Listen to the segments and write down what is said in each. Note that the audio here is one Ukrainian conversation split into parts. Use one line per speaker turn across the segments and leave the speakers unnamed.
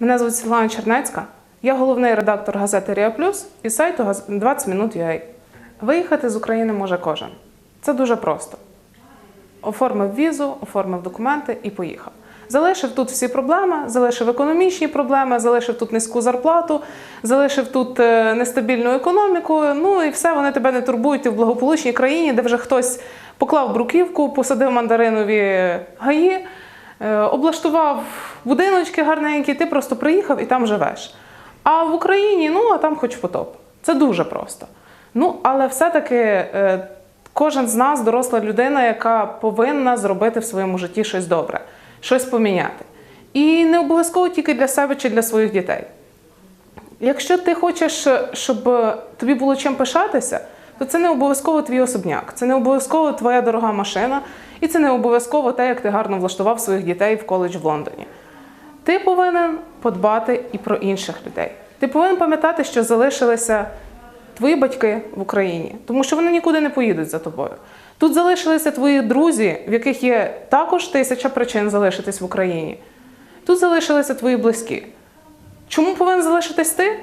Мене звуть Світлана Чернецька. Я головний редактор газети Ріа Плюс і сайту газ- 20 минут UA. Виїхати з України може кожен. Це дуже просто. Оформив візу, оформив документи і поїхав. Залишив тут всі проблеми, залишив економічні проблеми, залишив тут низьку зарплату, залишив тут е, нестабільну економіку. Ну і все, вони тебе не турбують ти в благополучній країні, де вже хтось поклав бруківку, посадив мандаринові гаї, е, облаштував будиночки гарненькі, ти просто приїхав і там живеш. А в Україні, ну а там хоч потоп. Це дуже просто. Ну, але все-таки е, кожен з нас доросла людина, яка повинна зробити в своєму житті щось добре, щось поміняти. І не обов'язково тільки для себе чи для своїх дітей. Якщо ти хочеш, щоб тобі було чим пишатися, то це не обов'язково твій особняк, це не обов'язково твоя дорога машина, і це не обов'язково те, як ти гарно влаштував своїх дітей в коледж в Лондоні. Ти повинен подбати і про інших людей. Ти повинен пам'ятати, що залишилися твої батьки в Україні, тому що вони нікуди не поїдуть за тобою. Тут залишилися твої друзі, в яких є також тисяча причин залишитись в Україні. Тут залишилися твої близькі. Чому повинен залишитись ти?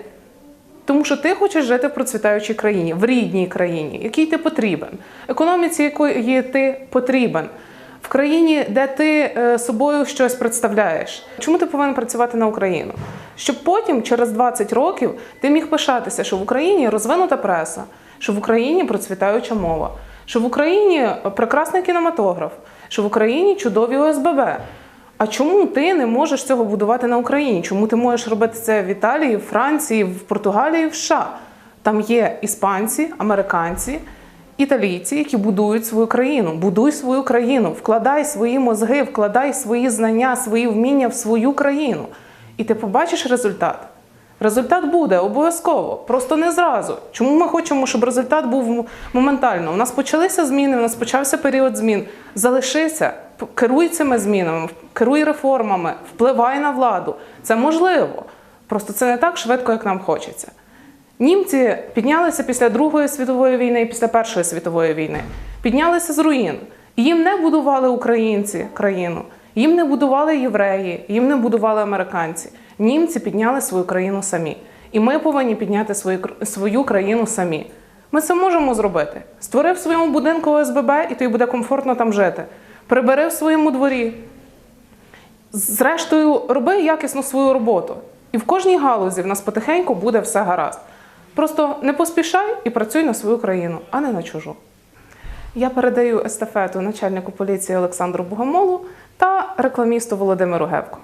Тому що ти хочеш жити в процвітаючій країні, в рідній країні, якій ти потрібен, економіці, якої ти потрібен, в країні, де ти е, собою щось представляєш. Чому ти повинен працювати на Україну? Щоб потім, через 20 років, ти міг пишатися, що в Україні розвинута преса, що в Україні процвітаюча мова, що в Україні прекрасний кінематограф, що в Україні чудові ОСББ. А чому ти не можеш цього будувати на Україні? Чому ти можеш робити це в Італії, в Франції, в Португалії, в США? Там є іспанці, американці, італійці, які будують свою країну. Будуй свою країну, вкладай свої мозги, вкладай свої знання, свої вміння в свою країну. І ти побачиш результат. Результат буде обов'язково, просто не зразу. Чому ми хочемо, щоб результат був моментально? У нас почалися зміни, у нас почався період змін. Залишися, керуй цими змінами, керуй реформами, впливай на владу. Це можливо. Просто це не так швидко, як нам хочеться. Німці піднялися після Другої світової війни і після Першої світової війни. Піднялися з руїн. Їм не будували українці країну, їм не будували євреї, їм не будували американці. Німці підняли свою країну самі. І ми повинні підняти свою, свою країну самі. Ми це можемо зробити. Створи в своєму будинку ОСББ, і тобі буде комфортно там жити. Прибери в своєму дворі, Зрештою, роби якісно свою роботу. І в кожній галузі в нас потихеньку буде все гаразд. Просто не поспішай і працюй на свою країну, а не на чужу. Я передаю естафету начальнику поліції Олександру Богомолу та рекламісту Володимиру Гевко.